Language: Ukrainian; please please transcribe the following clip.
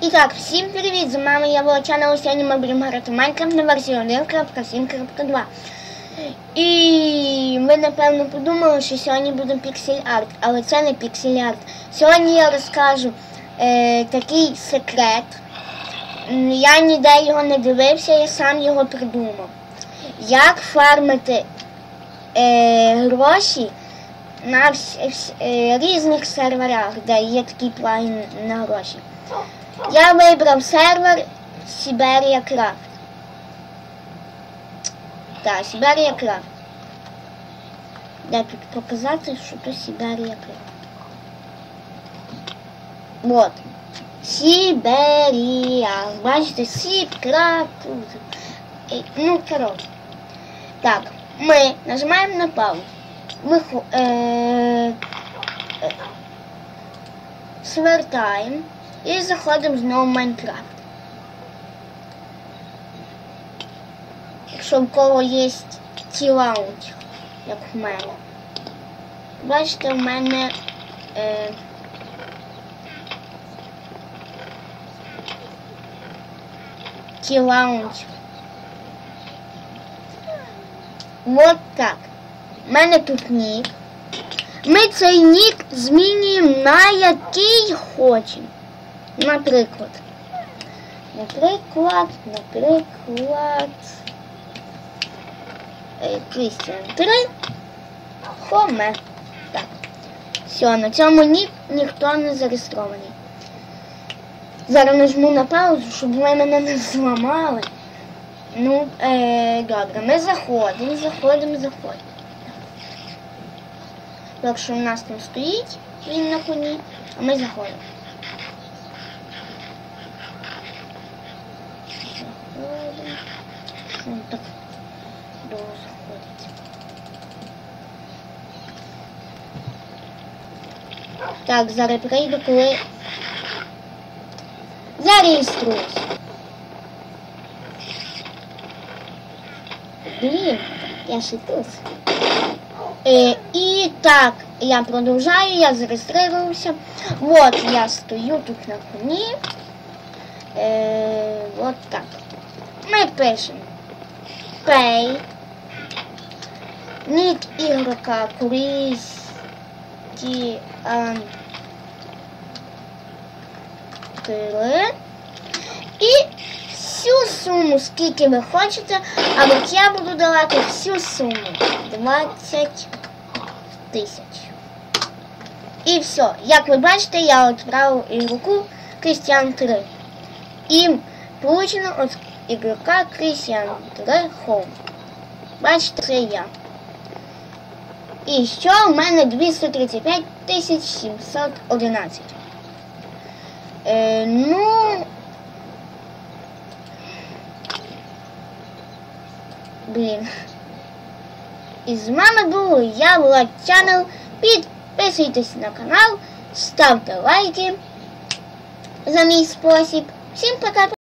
І так, всім привіт! З вами я Волочана. Сьогодні ми будемо грати Майнкрафт на версії 1.7.2. І ви напевно подумали, що сьогодні буде піксель арт, але це не піксель арт. Сьогодні я розкажу е, такий секрет. Я ніде його не дивився, я сам його придумав. Як фармити е, гроші на вс, вс- е, різних серверах, де є такий плагін на гроші. Я вибрав сервер Сіберія Крафт. Так, Сіберія Крафт. Тут показати, що то Сіберія Крафт. Вот. Сіберія. Бачите, Сіб, Крафт. Е, Ну, коротше. Так, ми нажимаємо на паузу. Вихо... Е... е, Свертаємо і заходимо знову в Майнкрафт. Якщо в кого є ті лаунч, як в мене. Бачите, в мене е, ті лаунч. Вот так. У мене тут нік. Ми цей нік змінюємо на який хочемо. Наприклад. Наприклад, наприклад. е, Крістіан 3. Хоме. Так. Все, на цьому нік ніхто не зареєстрований. Зараз нажму на паузу, щоб ви мене не зламали. Ну, е, добре, ми заходимо, заходимо, заходимо. Якщо у нас там стоїть він на коні, а ми. Заходимо. Він так довго заходить? Так, зараз прийду, коли зареєструюсь. Блін, я шипився. Е, і так, я продовжаю, я зареєструвався. Вот я стою тут на коні. Е, вот так. Ми пишемо Pay. Нік ігрока Крістіан 3. І всю суму, скільки ви хочете, а от я буду давати всю суму 20 тисяч. І все. Як ви бачите, я відправив ігроку Крістіан 3. І получено від ігрока Крістіан 3 Home. Бачите, це я. І що в мене 235 тисяч 711. Е, ну, Блін. І з вами був я, Влад Чанел. Підписуйтесь на канал, ставте лайки за мій спосіб. Всім пока!